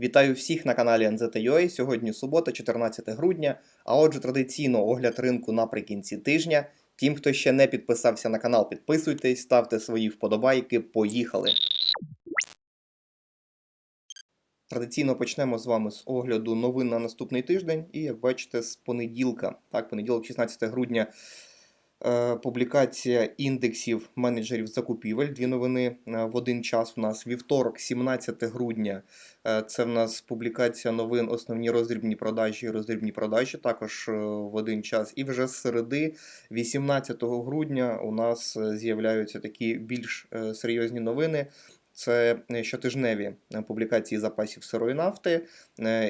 Вітаю всіх на каналі NZUA. Сьогодні субота, 14 грудня. А отже, традиційно огляд ринку наприкінці тижня. Тим, хто ще не підписався на канал, підписуйтесь, ставте свої вподобайки. Поїхали! Традиційно почнемо з вами з огляду новин на наступний тиждень. І як бачите, з понеділка, так, понеділок, 16 грудня. Е, Публікація індексів менеджерів закупівель. Дві новини е, в один час. У нас вівторок, 17 грудня. Е, Це в нас публікація новин, основні роздрібні продажі і роздрібні продажі, також в один час. І вже з середи, 18 грудня, у нас з'являються такі більш серйозні новини. Це щотижневі публікації запасів сирої нафти,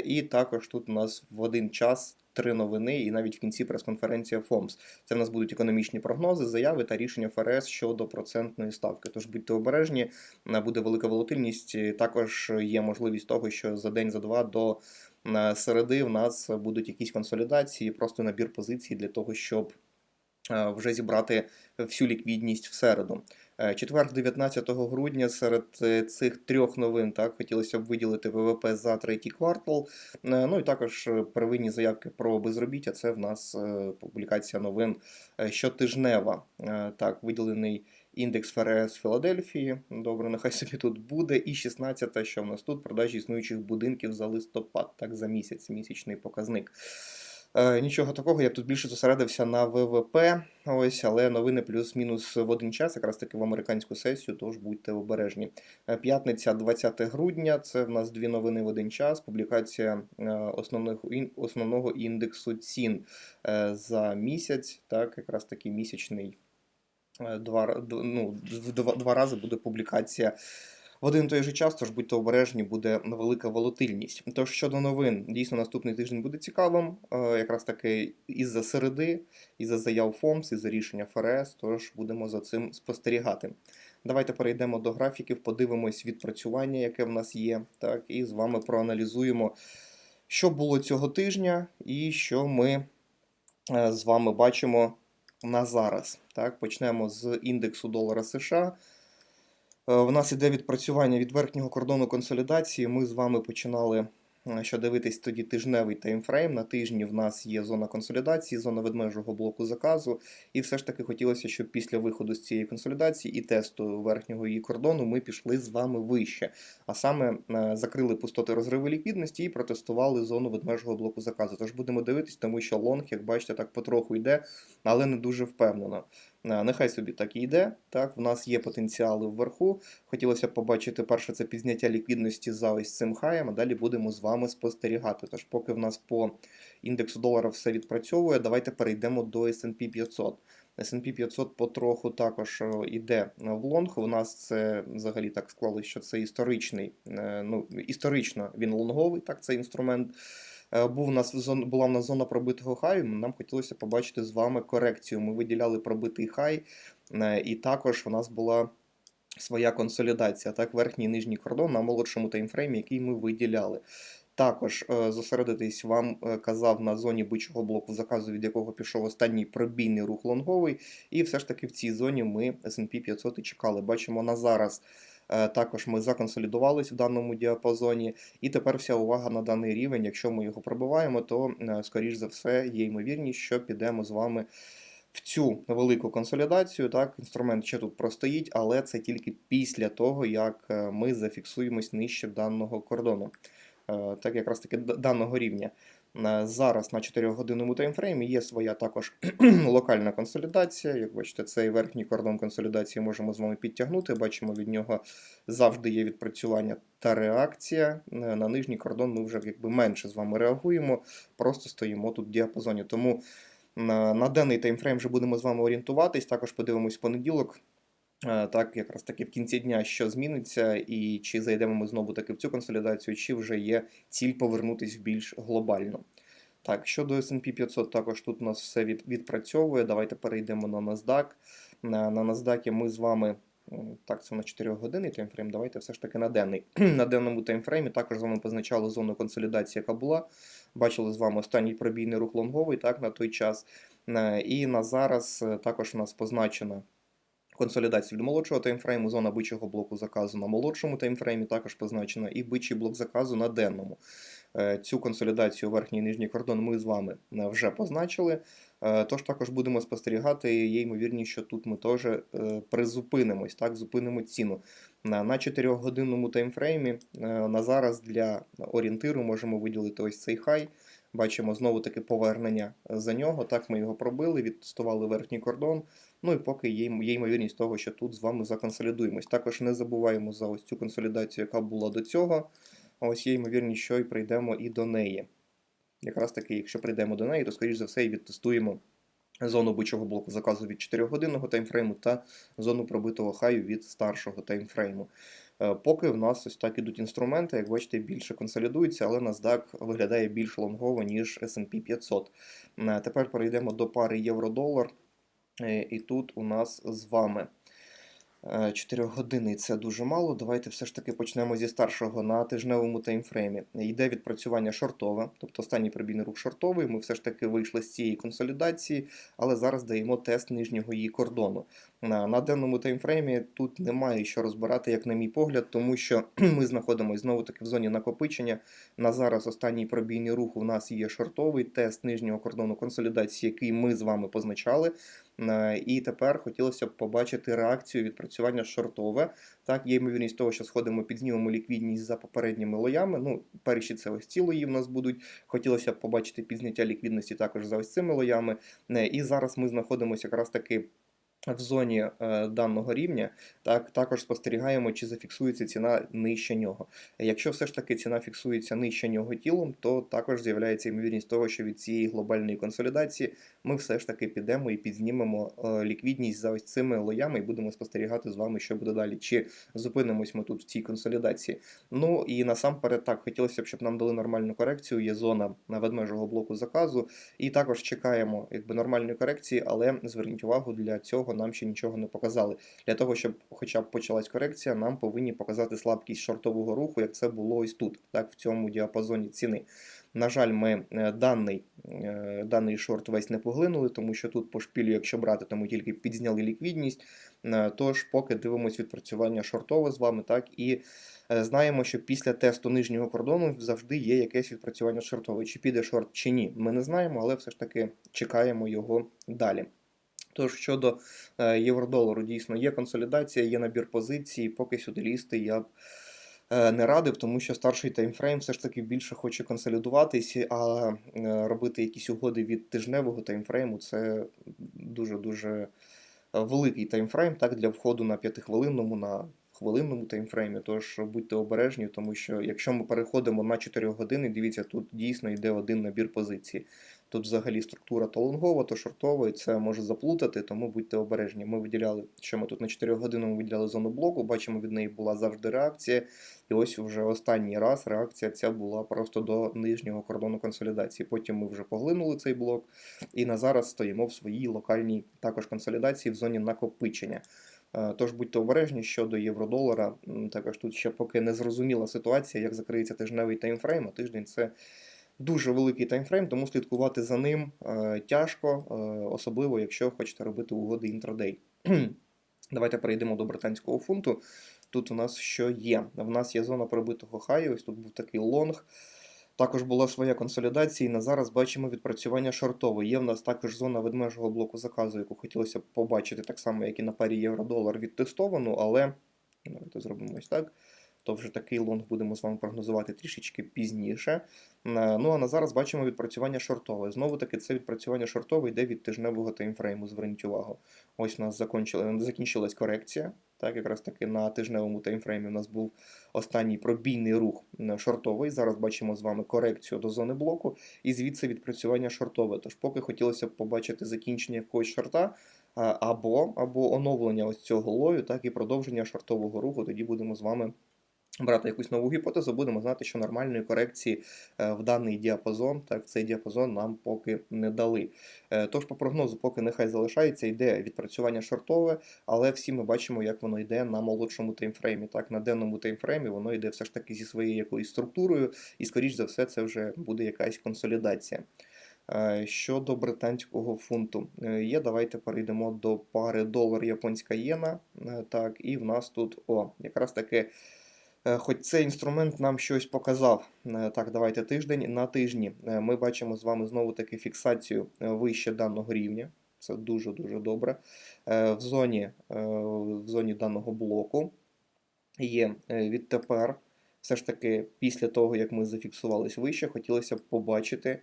і також тут у нас в один час три новини, і навіть в кінці прес-конференція ФОМС. Це в нас будуть економічні прогнози, заяви та рішення ФРС щодо процентної ставки. Тож будьте обережні, е, буде велика волатильність. Також є можливість того, що за день, за два до е, середи в нас будуть якісь консолідації, просто набір позицій для того, щоб е, вже зібрати всю ліквідність в середу. Е, Четвер, 19 грудня, серед е, цих трьох новин так хотілося б виділити ВВП за третій квартал. Е, Ну і також первинні заявки про безробіття. Це в нас публікація новин щотижнева. Так, виділений індекс ФРС Філадельфії. Добре, нехай собі тут буде. І 16, що в нас тут продажі існуючих будинків за листопад, так за місяць, місячний показник. Е, Нічого такого, я б тут більше зосередився на ВВП, ось, але новини плюс-мінус в один час, якраз таки в американську сесію, тож будьте обережні. Е, П'ятниця, 20 грудня, це в нас дві новини в один час. Публікація е, основних, основного індексу цін за місяць, так, якраз таки місячний. Два, ну, два, два рази буде публікація в один той же час, тож будьте обережні, буде велика волатильність. Тож щодо новин, дійсно наступний тиждень буде цікавим, е, якраз таки із-за середи, із-за заяв ФОМС, із-за рішення ФРС, тож будемо за цим спостерігати. Давайте перейдемо до графіків, подивимось відпрацювання, яке в нас є, так, і з вами проаналізуємо, що було цього тижня і що ми е, з вами бачимо на зараз. Так, почнемо з індексу долара США. Е, В нас іде відпрацювання від верхнього кордону консолідації. Ми з вами починали е, що дивитись тоді тижневий таймфрейм. На тижні в нас є зона консолідації, зона ведмежого блоку заказу. І все ж таки хотілося, щоб після виходу з цієї консолідації і тесту верхнього її кордону ми пішли з вами вище. А саме е, закрили пустоти розриви ліквідності і протестували зону ведмежого блоку заказу. Тож будемо дивитись, тому що лонг, як бачите, так потроху йде, але не дуже впевнено. Е, Нехай собі так і йде. Так, в нас є потенціали вверху. Хотілося б побачити перше це підзняття ліквідності за ось цим хаєм, а далі будемо з вами спостерігати. Тож, поки в нас по індексу долара все відпрацьовує, давайте перейдемо до S&P 500. S&P 500 потроху також е, йде в лонг. У нас це взагалі так склалося, що це історичний, е, ну, історично він лонговий, так, цей інструмент. Е, Був у нас була в нас зона пробитого хаю. Нам хотілося побачити з вами корекцію. Ми виділяли пробитий хай, е, і також у нас була своя консолідація, так, верхній і нижній кордон на молодшому таймфреймі, який ми виділяли. Також е, зосередитись вам казав на зоні бичого блоку заказу, від якого пішов останній пробійний рух лонговий. І все ж таки в цій зоні ми S&P 500 і чекали. Бачимо на зараз. Е, Також ми законсолідувались в даному діапазоні, і тепер вся увага на даний рівень. Якщо ми його пробиваємо, то е, скоріш за все є ймовірність, що підемо з вами в цю велику консолідацію. Так, інструмент ще тут простоїть, але це тільки після того, як е, ми зафіксуємось нижче даного кордону, так якраз таки даного рівня. Зараз на 4-годинному таймфреймі є своя також локальна консолідація. Як бачите, цей верхній кордон консолідації можемо з вами підтягнути. Бачимо, від нього завжди є відпрацювання та реакція. Е, На нижній кордон ми вже якби менше з вами реагуємо, просто стоїмо тут в діапазоні. Тому на, на денний таймфрейм вже будемо з вами орієнтуватись. Також подивимось в понеділок. Е, Так, якраз таки в кінці дня що зміниться, і чи зайдемо ми знову таки в цю консолідацію, чи вже є ціль повернутись в більш глобально. Так, щодо S&P 500, також тут у нас все від, відпрацьовує. Давайте перейдемо на NASDAQ. На, на NASDAQ ми з вами, так, це на 4 години таймфрейм, давайте все ж таки на денний. на денному таймфреймі також з вами позначали зону консолідації, яка була. Бачили з вами останній пробійний рух лонговий, так, на той час. Е, І на зараз е, також у нас позначена консолідації від молодшого таймфрейму, зона бичого блоку заказу на молодшому таймфреймі також позначена, і бичий блок заказу на денному. Е, Цю консолідацію верхній і нижній кордон ми з вами е, вже позначили. Е, Тож також будемо спостерігати. Є ймовірність, що тут ми теж призупинимось, так, зупинимо ціну. На, на 4-годинному таймфреймі на зараз для орієнтиру можемо виділити ось цей хай. Бачимо знову таки повернення за нього. Так, ми його пробили, відтестували верхній кордон. Ну і поки є, є ймовірність того, що тут з вами законсолідуємось. Також не забуваємо за ось цю консолідацію, яка була до цього. Ось є ймовірність, що і прийдемо і до неї. Якраз таки, якщо прийдемо до неї, то скоріш за все і відтестуємо зону бичого блоку заказу від 4-годинного таймфрейму та зону пробитого хаю від старшого таймфрейму. Е, Поки в нас ось так ідуть інструменти, як бачите, більше консолідуються, але NASDAQ виглядає більш лонгово, ніж S&P 500. Е, Тепер перейдемо до пари євро-долар. Е, І тут у нас з вами 4 години це дуже мало. Давайте все ж таки почнемо зі старшого на тижневому таймфреймі. Йде відпрацювання шортове, тобто останній пробійний рух шортовий. Ми все ж таки вийшли з цієї консолідації, але зараз даємо тест нижнього її кордону. На, на денному таймфреймі тут немає що розбирати, як на мій погляд, тому що ми знаходимося знову таки в зоні накопичення. На зараз останній пробійний рух у нас є шортовий тест нижнього кордону консолідації, який ми з вами позначали. Е, І тепер хотілося б побачити реакцію відпрацювання шортове. Так, є ймовірність того, що сходимо підзнімемо ліквідність за попередніми лоями. Ну, перші це ось ці лої в нас будуть. Хотілося б побачити підняття ліквідності також за ось цими лоями. Е, І зараз ми знаходимося якраз таки. В зоні е, даного рівня так також спостерігаємо, чи зафіксується ціна нижче нього. Якщо все ж таки ціна фіксується нижче нього тілом, то також з'являється ймовірність того, що від цієї глобальної консолідації ми все ж таки підемо і підзнімемо е, ліквідність за ось цими лоями і будемо спостерігати з вами, що буде далі. Чи зупинимось ми тут в цій консолідації. Ну і насамперед так хотілося б, щоб нам дали нормальну корекцію. Є зона на ведмежого блоку заказу, і також чекаємо якби нормальної корекції, але зверніть увагу, для цього нам ще нічого не показали. Для того, щоб хоча б почалась корекція, нам повинні показати слабкість шортового руху, як це було ось тут, так в цьому діапазоні ціни. На жаль, ми е, даний, е, даний шорт весь не поглинули, тому що тут по шпілю, якщо брати, то ми тільки підзняли ліквідність. Е, Тож, поки дивимося відпрацювання шортове з вами, так і знаємо, що після тесту нижнього кордону завжди є якесь відпрацювання шортове. Чи піде шорт, чи ні. Ми не знаємо, але все ж таки чекаємо його далі. Тож щодо е, євро-долару, дійсно є консолідація, є набір позицій. Поки сюди лізти я б е, не радив, тому що старший таймфрейм все ж таки більше хоче консолідуватись, а е, робити якісь угоди від тижневого таймфрейму це дуже дуже великий таймфрейм так для входу на п'ятихвилинному, на хвилинному таймфреймі. Тож будьте обережні, тому що якщо ми переходимо на 4 години, дивіться, тут дійсно йде один набір позицій. Тут взагалі структура то лонгова, то шортова, і це може заплутати, тому будьте обережні. Ми виділяли, що ми тут на 4 години ми виділяли зону блоку, бачимо, від неї була завжди реакція. І ось вже останній раз реакція ця була просто до нижнього кордону консолідації. Потім ми вже поглинули цей блок, і на зараз стоїмо в своїй локальній також консолідації в зоні накопичення. Е, Тож будьте обережні щодо євро-долара. Також тут ще поки не зрозуміла ситуація, як закриється тижневий таймфрейм, а тиждень це дуже великий таймфрейм, тому слідкувати за ним е, тяжко, е, особливо якщо хочете робити угоди інтрадей. Давайте перейдемо до британського фунту. Тут у нас що є? В нас є зона пробитого хаю, ось тут був такий лонг. Також була своя консолідація, і на зараз бачимо відпрацювання шортово. Є в нас також зона ведмежого блоку заказу, яку хотілося б побачити, так само, як і на парі євро-долар відтестовану, але давайте зробимо ось так. То вже такий лонг будемо з вами прогнозувати трішечки пізніше. Е, Ну а на зараз бачимо відпрацювання шортове. Знову таки, це відпрацювання шортове йде від тижневого таймфрейму. Зверніть увагу. Ось у нас закінчилась корекція. Так, якраз таки на тижневому таймфреймі у нас був останній пробійний рух шортовий. Зараз бачимо з вами корекцію до зони блоку і звідси відпрацювання шортове. Тож, поки хотілося б побачити закінчення якогось шорта або, або оновлення ось цього лою, так і продовження шортового руху. Тоді будемо з вами. Брати якусь нову гіпотезу, будемо знати, що нормальної корекції е, в даний діапазон, так в цей діапазон нам поки не дали. Е, Тож, по прогнозу, поки нехай залишається, йде відпрацювання шортове, але всі ми бачимо, як воно йде на молодшому таймфреймі. Так, на денному таймфреймі воно йде все ж таки зі своєю якоюсь структурою, і, скоріш за все, це вже буде якась консолідація. Е, Щодо британського фунту, є, давайте перейдемо до пари долар японська єна. Так, і в нас тут, о, якраз таки, е, хоч цей інструмент нам щось показав. Е, Так, давайте тиждень на тижні. Е, Ми бачимо з вами знову таки фіксацію е, вище даного рівня. Це дуже-дуже добре. Е, В зоні, е, в зоні даного блоку є е, відтепер. Все ж таки, після того, як ми зафіксувались вище, хотілося б побачити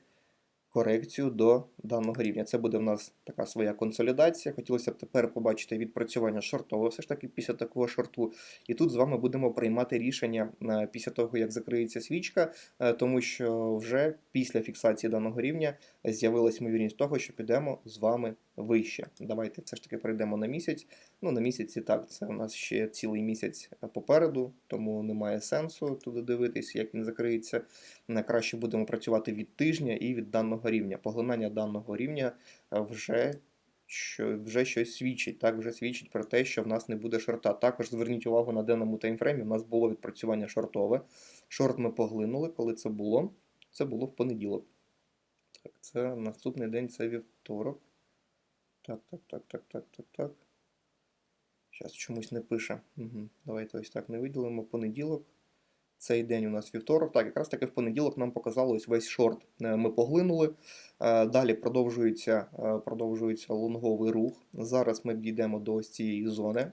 корекцію до даного рівня. Це буде в нас така своя консолідація. Хотілося б тепер побачити відпрацювання шортове, все ж таки після такого шорту. І тут з вами будемо приймати рішення е, після того, як закриється свічка, е, тому що вже після фіксації даного рівня з'явилась ймовірність того, що підемо з вами вище. Давайте все ж таки перейдемо на місяць. Ну, на місяці так, це у нас ще цілий місяць попереду, тому немає сенсу туди дивитись, як він закриється. Краще будемо працювати від тижня і від даного рівня. Поглинання даного рівня е, вже, що, вже щось свідчить. Так, вже свідчить про те, що в нас не буде шорта. Також зверніть увагу на денному таймфреймі. У нас було відпрацювання шортове. Шорт ми поглинули. Коли це було? Це було в понеділок. Так, це наступний день це вівторок. Так, так, так, так, так, так, так. Зараз чомусь не пише. Угу. Давайте ось так не виділимо. Понеділок. Цей день у нас вівторок. Так, якраз таки в понеділок нам показали ось весь шорт. Е, Ми поглинули. Е, Далі продовжується, е, продовжується лонговий рух. Зараз ми дійдемо до ось цієї зони.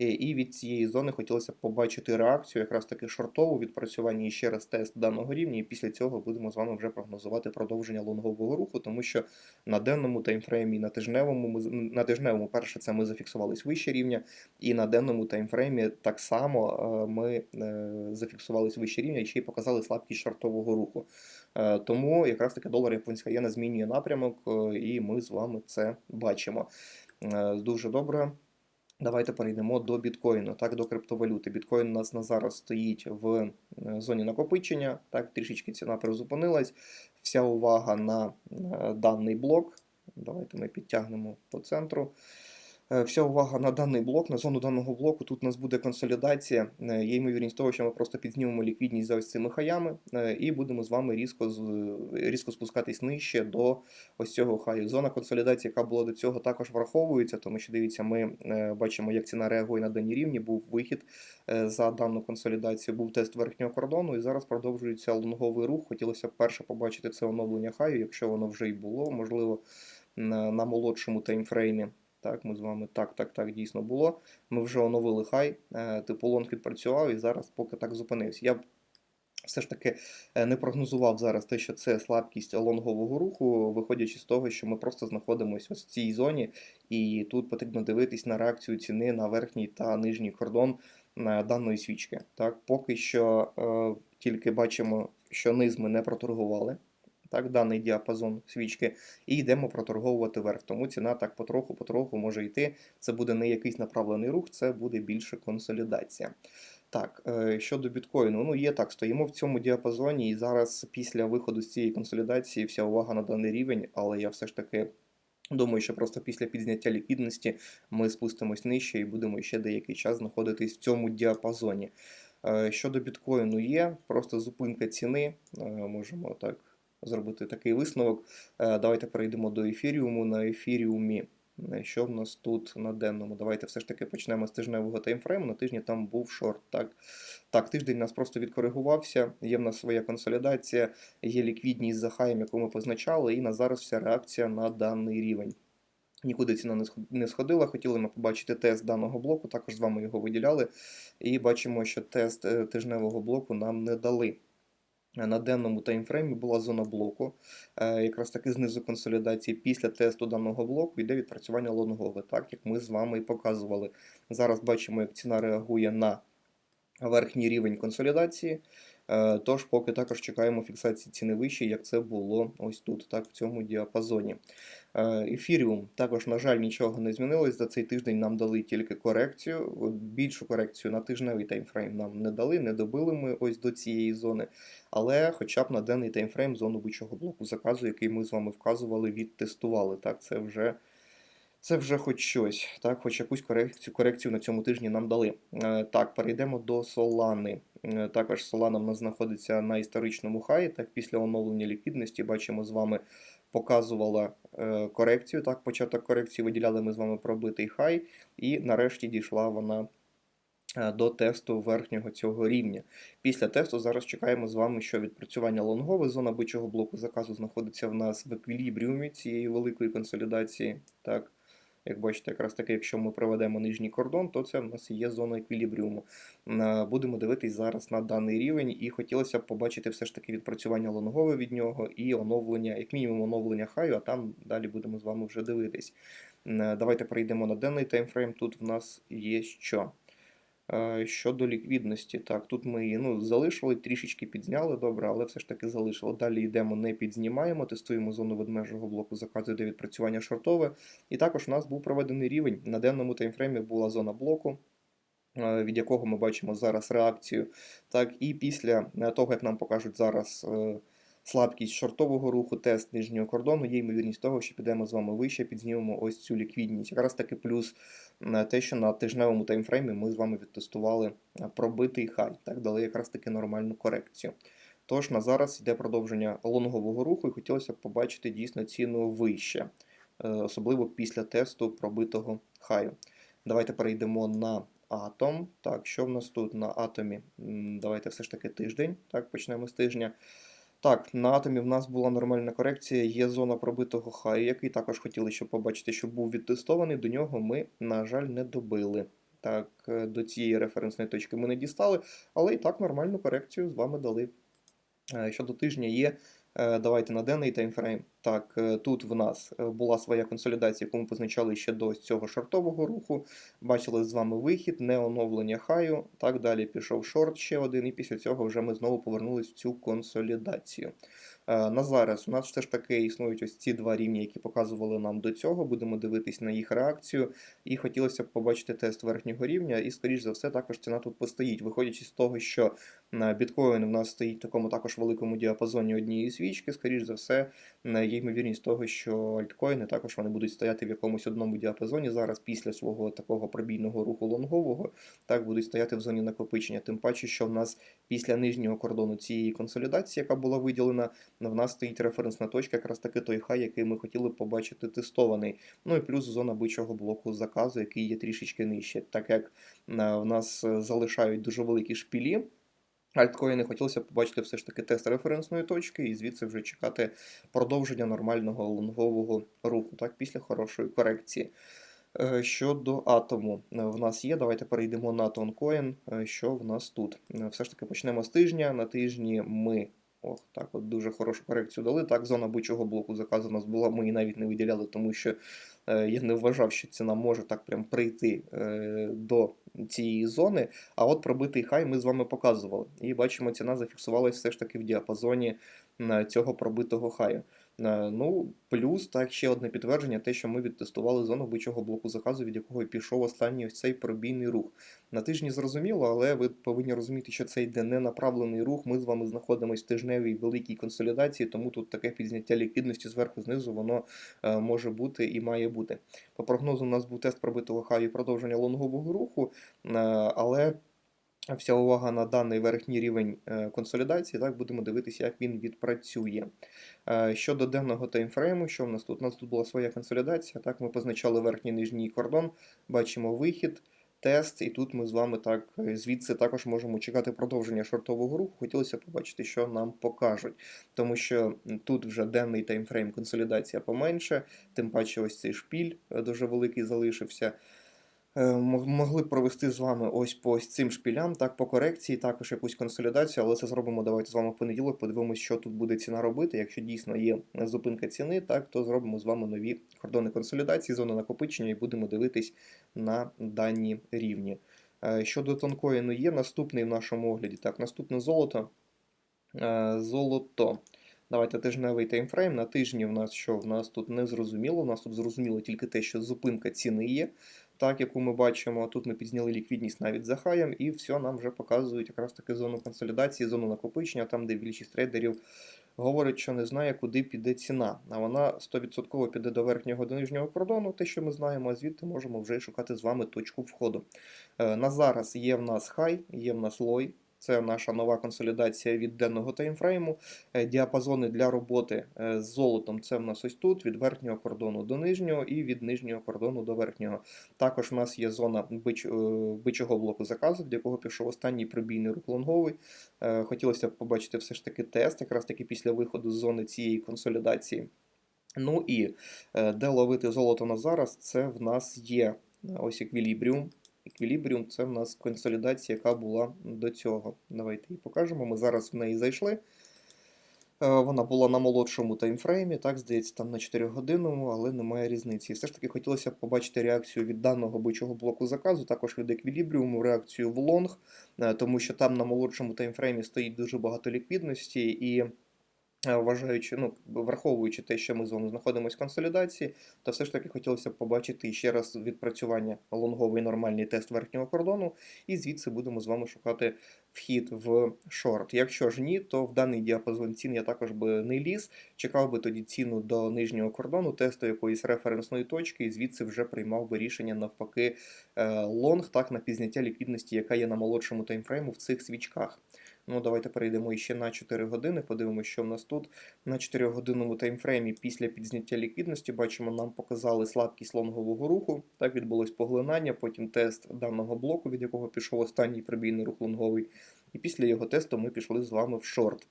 І- І від цієї зони хотілося побачити реакцію, якраз таки шортову відпрацювання і ще раз тест даного рівня. І після цього будемо з вами вже прогнозувати продовження лонгового руху, тому що на денному таймфреймі, на тижневому ми на тижневому, перше, це ми зафіксувались вище рівня, і на денному таймфреймі так само е, ми е, зафіксувались вище рівня і ще й показали слабкість шортового руху. Е, Тому якраз таки долар японська єна змінює напрямок, е, і ми з вами це бачимо. Е, Дуже добре. Давайте перейдемо до біткоїну, так, до криптовалюти. Біткоін у нас на зараз стоїть в е, зоні накопичення, так, трішечки ціна призупинилась. Вся увага на е, даний блок. Давайте ми підтягнемо по центру. Е, Вся увага на даний блок, на зону даного блоку. Тут у нас буде консолідація. Е, Є ймовірність того, що ми просто підзнімемо ліквідність за ось цими хаями е, і будемо з вами різко, різко спускатись нижче до ось цього хаю. Зона консолідації, яка була до цього, також враховується, тому що дивіться, ми бачимо, як ціна реагує на дані рівні. Був вихід за дану консолідацію, був тест верхнього кордону, і зараз продовжується лонговий рух. Хотілося б перше побачити це оновлення хаю, якщо воно вже й було, можливо, на молодшому таймфреймі. Так, ми з вами так, так, так дійсно було. Ми вже оновили хай, е, типу лонг відпрацював і зараз поки так зупинився. Я б все ж таки е, не прогнозував зараз те, що це слабкість лонгового руху, виходячи з того, що ми просто знаходимося ось в цій зоні, і тут потрібно дивитись на реакцію ціни на верхній та нижній кордон е, даної свічки. Так, поки що е, тільки бачимо, що низ ми не проторгували. Так, даний діапазон свічки, і йдемо проторговувати вверх. Тому ціна так потроху-потроху може йти. Це буде не якийсь направлений рух, це буде більше консолідація. Так, е, щодо біткоїну, ну є так, стоїмо в цьому діапазоні, і зараз після виходу з цієї консолідації вся увага на даний рівень, але я все ж таки думаю, що просто після підзняття ліквідності ми спустимось нижче і будемо ще деякий час знаходитись в цьому діапазоні. Е, Щодо біткоїну є, просто зупинка ціни, е, можемо так зробити такий висновок. Е, Давайте перейдемо до ефіріуму. На ефіріумі, е, що в нас тут на денному? Давайте все ж таки почнемо з тижневого таймфрейму. На тижні там був шорт. Так, так тиждень у нас просто відкоригувався, є в нас своя консолідація, є ліквідність за хаєм, яку ми позначали, і на зараз вся реакція на даний рівень. Нікуди ціна не сходила. Хотіли ми побачити тест даного блоку, також з вами його виділяли. І бачимо, що тест е, тижневого блоку нам не дали. На денному таймфреймі була зона блоку. Е, Якраз таки знизу консолідації після тесту даного блоку йде відпрацювання лонгове, так як ми з вами і показували. Зараз бачимо, як ціна реагує на верхній рівень консолідації. Е, Тож, поки також чекаємо фіксації ціни вище, як це було ось тут, так, в цьому діапазоні. Е, Ефіріум також, на жаль, нічого не змінилось. За цей тиждень нам дали тільки корекцію. Більшу корекцію на тижневий таймфрейм нам не дали, не добили ми ось до цієї зони. Але хоча б на денний таймфрейм зону бичого блоку заказу, який ми з вами вказували, відтестували. Так, це вже Це вже хоч щось, так, хоч якусь корекцію, корекцію на цьому тижні нам дали. Е, Так, перейдемо до Солани. Е, Також Солана в нас знаходиться на історичному хаї. Так, після оновлення ліквідності бачимо з вами показувала е, корекцію. Так, початок корекції виділяли ми з вами пробитий хай, і нарешті дійшла вона до тесту верхнього цього рівня. Після тесту зараз чекаємо з вами, що відпрацювання лонгове, зона бичого блоку заказу знаходиться в нас в еквілібріумі цієї великої консолідації. Так, як бачите, якраз таки, якщо ми проведемо нижній кордон, то це в нас є зона еквілібріуму. Е, Будемо дивитись зараз на даний рівень, і хотілося б побачити все ж таки відпрацювання лонгове від нього і оновлення, як мінімум, оновлення хаю, а там далі будемо з вами вже дивитись. Е, Давайте перейдемо на денний таймфрейм. Тут в нас є що. Е, Щодо ліквідності, так, тут ми її ну, залишили, трішечки підзняли, добре, але все ж таки залишили. Далі йдемо, не підзнімаємо, тестуємо зону ведмежого блоку, заказу йде відпрацювання шортове. І також у нас був проведений рівень. На денному таймфреймі була зона блоку, е, від якого ми бачимо зараз реакцію. Так, і після е, того, як нам покажуть зараз слабкість шортового руху, тест нижнього кордону, є ймовірність того, що підемо з вами вище, підзнімемо ось цю ліквідність. Якраз таки плюс е, те, що на тижневому таймфреймі ми з вами відтестували е, пробитий хай, так дали якраз таки нормальну корекцію. Тож на зараз йде продовження лонгового руху, і хотілося б побачити дійсно ціну вище, е, особливо після тесту пробитого хаю. Давайте перейдемо на атом. Так, що в нас тут на атомі? Давайте все ж таки тиждень. Так, почнемо з тижня. Так, на атомі в нас була нормальна корекція, є зона пробитого хаю, який також хотіли, щоб побачити, що був відтестований. До нього ми, на жаль, не добили. Так, е, до цієї референсної точки ми не дістали, але і так нормальну корекцію з вами дали. Е, Щодо тижня є. е, Давайте на денний таймфрейм. Так, е, тут в нас е, була своя консолідація, яку ми позначали ще до цього шортового руху. Бачили з вами вихід, не оновлення хаю. Так, далі пішов шорт ще один, і після цього вже ми знову повернулись в цю консолідацію. Е, На зараз у нас все ж таки існують ось ці два рівні, які показували нам до цього. Будемо дивитись на їх реакцію. І хотілося б побачити тест верхнього рівня, і, скоріш за все, також ціна тут постоїть, виходячи з того, що біткоін в нас стоїть в такому також великому діапазоні однієї свічки, скоріш за все, є ймовірність того, що альткоїни також вони будуть стояти в якомусь одному діапазоні зараз після свого такого пробійного руху лонгового, так будуть стояти в зоні накопичення. Тим паче, що в нас після нижнього кордону цієї консолідації, яка була виділена, в нас стоїть референсна точка, якраз таки той хай, який ми хотіли побачити тестований. Ну і плюс зона бичого блоку заказу, який є трішечки нижче, так як е, в нас е, залишають дуже великі шпілі. Альткоїни хотілося побачити все ж таки тест референсної точки і звідси вже чекати продовження нормального лонгового руху, так, після хорошої корекції. Е, Щодо атому, е, в нас є. Давайте перейдемо на тонкоін. Е, Що в нас тут? Все ж таки почнемо з тижня. На тижні ми. Ох, так, от дуже хорошу корекцію дали. Так, зона бичого блоку заказу у нас була, ми її навіть не виділяли, тому що е, я не вважав, що ціна може так прям прийти е, до цієї зони. А от пробитий хай ми з вами показували. І бачимо, ціна зафіксувалась все ж таки в діапазоні е, цього пробитого хаю. Е, Ну, плюс так ще одне підтвердження, те, що ми відтестували зону бичого блоку заказу, від якого пішов останній ось цей пробійний рух. На тижні зрозуміло, але ви повинні розуміти, що це йде не направлений рух. Ми з вами знаходимося в тижневій великій консолідації, тому тут таке підзняття ліквідності зверху знизу воно е, може бути і має бути. По прогнозу, у нас був тест пробитого хаю і продовження лонгового руху, е, але. Вся увага на даний верхній рівень е, консолідації, так будемо дивитися, як він відпрацює. Е, Щодо денного таймфрейму, що в нас тут? У нас тут була своя консолідація. Так, ми позначали верхній нижній кордон, бачимо вихід, тест, і тут ми з вами так е, звідси також можемо чекати продовження шортового руху. Хотілося побачити, що нам покажуть. Тому що тут вже денний таймфрейм консолідація поменше, тим паче ось цей шпіль дуже великий залишився. Е, Могли провести з вами ось по ось цим шпілям, так по корекції, також якусь консолідацію, але це зробимо давайте з вами в понеділок. Подивимось, що тут буде ціна робити. Якщо дійсно є зупинка ціни, так то зробимо з вами нові кордони консолідації, зони накопичення і будемо дивитись на дані рівні. Е, Щодо тонкоїну є наступний в нашому огляді. Так, наступне золото. Е, Золото. Давайте тижневий таймфрейм. На тижні в нас що? В нас тут не зрозуміло. У нас тут зрозуміло тільки те, що зупинка ціни є, так яку ми бачимо. Тут ми підзняли ліквідність навіть за хаєм, і все нам вже показують якраз таки зону консолідації, зону накопичення, там, де більшість трейдерів говорить, що не знає, куди піде ціна. А вона 100% піде до верхнього до нижнього кордону, те, що ми знаємо, а звідти можемо вже шукати з вами точку входу. Е, На зараз є в нас хай, є в нас лой. Це наша нова консолідація від денного таймфрейму. Е, Діапазони для роботи е, з золотом це в нас ось тут, від верхнього кордону до нижнього і від нижнього кордону до верхнього. Також в нас є зона бич, е, бичого блоку заказу, до якого пішов останній прибійний рух лонговий. Хотілося б побачити все ж таки тест, якраз таки після виходу з зони цієї консолідації. Ну і де ловити золото на зараз, це в нас є ось еквілібріум. Еквілібріум це в нас консолідація, яка була до цього. Давайте її покажемо. Ми зараз в неї зайшли. Е, Вона була на молодшому таймфреймі, так, здається, там на 4 годинному, але немає різниці. Все ж таки хотілося б побачити реакцію від даного бичого блоку заказу, також від еквілібріуму, реакцію в лонг, е, тому що там на молодшому таймфреймі стоїть дуже багато ліквідності і. Е, Вважаючи, ну, враховуючи те, що ми з вами знаходимося в консолідації, то все ж таки хотілося б побачити ще раз відпрацювання лонговий нормальний тест верхнього кордону, і звідси будемо з вами шукати вхід в шорт. Якщо ж ні, то в даний діапазон цін я також би не ліз, чекав би тоді ціну до нижнього кордону, тесту якоїсь референсної точки, і звідси вже приймав би рішення навпаки е, лонг, так на пізняття ліквідності, яка є на молодшому таймфрейму в цих свічках. Ну, давайте перейдемо ще на 4 години, подивимося, що в нас тут. На 4-годинному таймфреймі після підзняття ліквідності бачимо, нам показали слабкість лонгового руху. Так відбулось поглинання, потім тест даного блоку, від якого пішов останній прибійний рух лонговий. І після його тесту ми пішли з вами в шорт.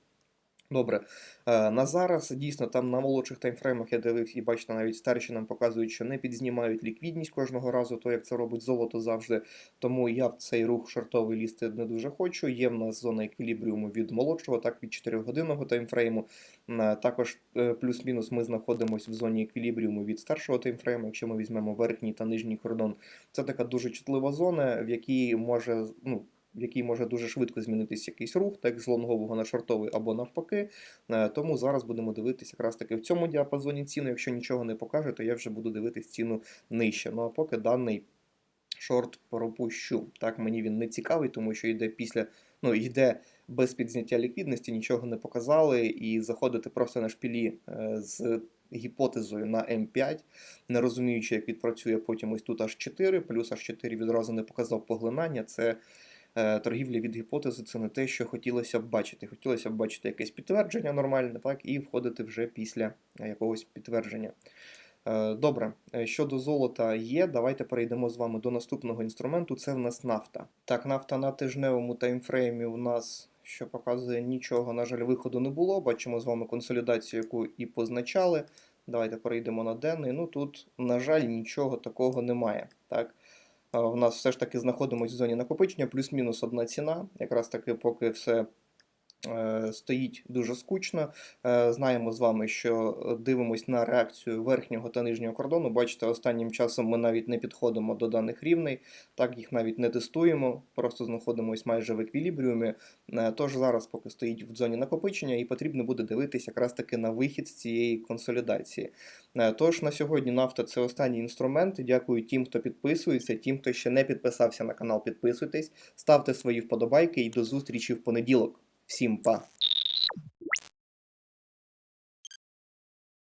Добре, Е, на зараз дійсно там на молодших таймфреймах я дивився і бачите, навіть старші нам показують, що не підзнімають ліквідність кожного разу, то як це робить золото завжди. Тому я в цей рух шортовий лізти не дуже хочу. Є в нас зона еквілібріуму від молодшого, так від 4-годинного таймфрейму. Е, Також е, плюс-мінус ми знаходимося в зоні еквілібріуму від старшого таймфрейму. Якщо ми візьмемо верхній та нижній кордон, це така дуже чутлива зона, в якій може ну. В якій може дуже швидко змінитися якийсь рух, так з лонгового на шортовий або навпаки. Е, Тому зараз будемо дивитися якраз таки в цьому діапазоні ціну. Якщо нічого не покаже, то я вже буду дивитись ціну нижче. Ну а поки даний шорт пропущу. Так, мені він не цікавий, тому що йде після, ну йде без підзняття ліквідності, нічого не показали, і заходити просто на шпілі е, з. Гіпотезою на М5, не розуміючи, як відпрацює потім ось тут аж 4, плюс аж 4 відразу не показав поглинання. Це торгівля від гіпотези, це не те, що хотілося б бачити. Хотілося б бачити якесь підтвердження нормальне, так, і входити вже після е, якогось підтвердження. Е, Добре, Е, щодо золота є, давайте перейдемо з вами до наступного інструменту. Це в нас нафта. Так, нафта на тижневому таймфреймі у нас, що показує нічого, на жаль, виходу не було. Бачимо з вами консолідацію, яку і позначали. Давайте перейдемо на денний. Ну тут, на жаль, нічого такого немає. Так? В нас все ж таки знаходимося в зоні накопичення, плюс-мінус одна ціна. Якраз таки, поки все стоїть дуже скучно. Е, Знаємо з вами, що дивимось на реакцію верхнього та нижнього кордону. Бачите, останнім часом ми навіть не підходимо до даних рівней, так їх навіть не тестуємо, просто знаходимось майже в еквілібріумі. Е, Тож зараз поки стоїть в зоні накопичення, і потрібно буде дивитися якраз таки на вихід з цієї консолідації. Е, Тож на сьогодні нафта це останній інструмент. Дякую тим, хто підписується, тим, хто ще не підписався на канал, підписуйтесь, ставте свої вподобайки і до зустрічі в понеділок. Всім па.